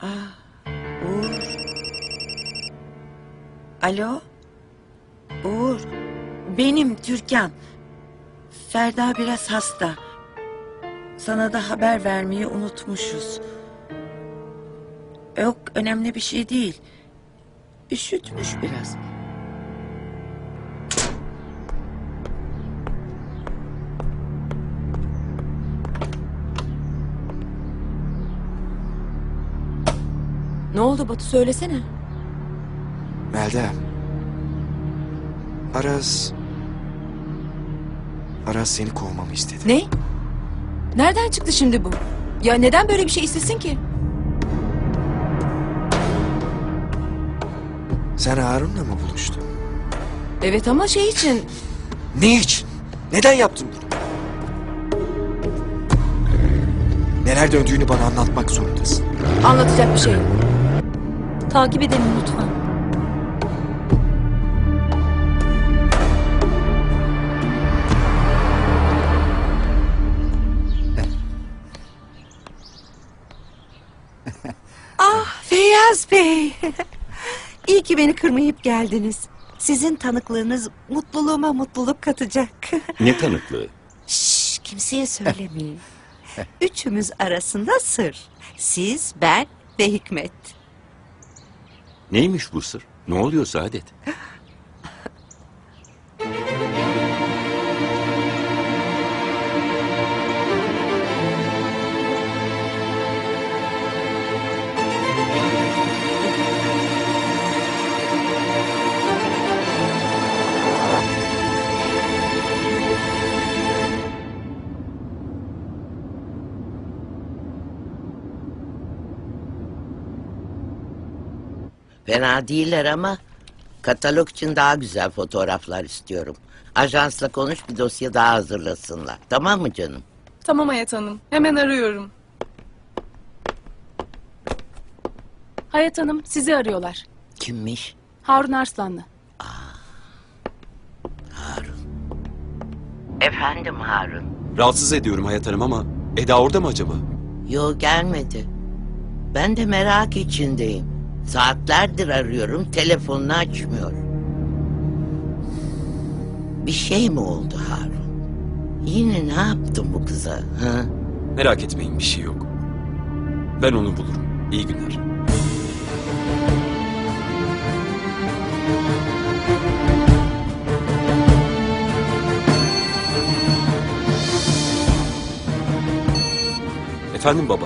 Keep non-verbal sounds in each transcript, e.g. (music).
Ah, Uğur. Alo? Uğur, benim Türkan. Ferda biraz hasta. Sana da haber vermeyi unutmuşuz. Yok, önemli bir şey değil. Üşütmüş biraz. Ne oldu Batu söylesene. Melda. Aras... Aras seni kovmamı istedi. Ne? Nereden çıktı şimdi bu? Ya neden böyle bir şey istesin ki? Sen Harun'la mı buluştun? Evet ama şey için Ne için? Neden yaptın bunu? Neler döndüğünü bana anlatmak zorundasın. anlatacak bir şey yok. Takip edelim lütfen. (laughs) Feyyaz Bey. (laughs) İyi ki beni kırmayıp geldiniz. Sizin tanıklığınız mutluluğuma mutluluk katacak. (laughs) Ne tanıklığı? Şşş, kimseye söylemeyin. Üçümüz arasında sır. Siz, ben ve Hikmet. Neymiş bu sır? Ne oluyor Saadet? (laughs) Fena değiller ama katalog için daha güzel fotoğraflar istiyorum. Ajansla konuş bir dosya daha hazırlasınlar. Tamam mı canım? Tamam Hayat Hanım. Hemen arıyorum. Hayat Hanım sizi arıyorlar. Kimmiş? Harun Arslanlı. Harun. Efendim Harun. Rahatsız ediyorum Hayat Hanım ama Eda orada mı acaba? Yo gelmedi. Ben de merak içindeyim. Saatlerdir arıyorum telefonunu açmıyor. Bir şey mi oldu Harun? Yine ne yaptın bu kıza? Ha? Merak etmeyin bir şey yok. Ben onu bulurum. İyi günler. Efendim baba.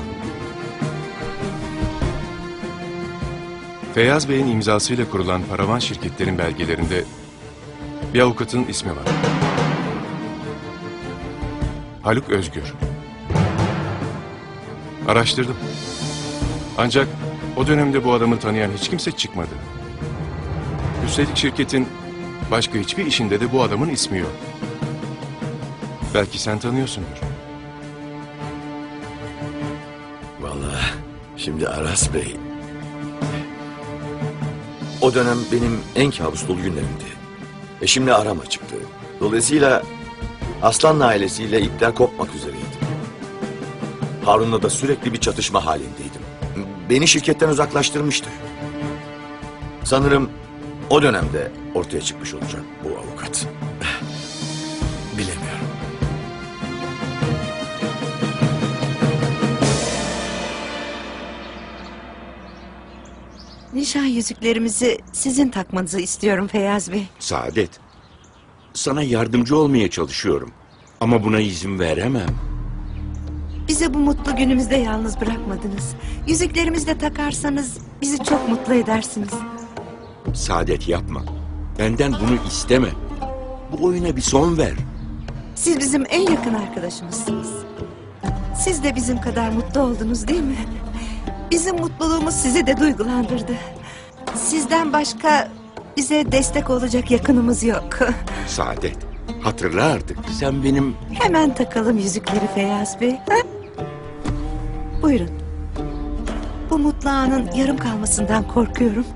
Feyyaz Bey'in imzasıyla kurulan paravan şirketlerin belgelerinde bir avukatın ismi var. Haluk Özgür. Araştırdım. Ancak o dönemde bu adamı tanıyan hiç kimse çıkmadı. Üstelik şirketin başka hiçbir işinde de bu adamın ismi yok. Belki sen tanıyorsundur. Vallahi şimdi Aras Bey... O dönem benim en kabus dolu günlerimdi. E şimdi arama çıktı. Dolayısıyla Aslanlı ailesiyle ipler kopmak üzereydi. Harun'la da sürekli bir çatışma halindeydim. Beni şirketten uzaklaştırmıştı. Sanırım o dönemde ortaya çıkmış olacak bu avukat. Nişan yüzüklerimizi sizin takmanızı istiyorum Feyyaz Bey. Saadet. Sana yardımcı olmaya çalışıyorum. Ama buna izin veremem. Bize bu mutlu günümüzde yalnız bırakmadınız. Yüzüklerimizi de takarsanız bizi çok mutlu edersiniz. Saadet yapma. Benden bunu isteme. Bu oyuna bir son ver. Siz bizim en yakın arkadaşımızsınız. Siz de bizim kadar mutlu oldunuz değil mi? Bizim mutluluğumuz sizi de duygulandırdı. Sizden başka bize destek olacak yakınımız yok. (laughs) Saadet. Hatırla artık. Sen benim Hemen takalım yüzükleri Feyyaz Bey. ha? Buyurun. Bu mutlu anın yarım kalmasından korkuyorum.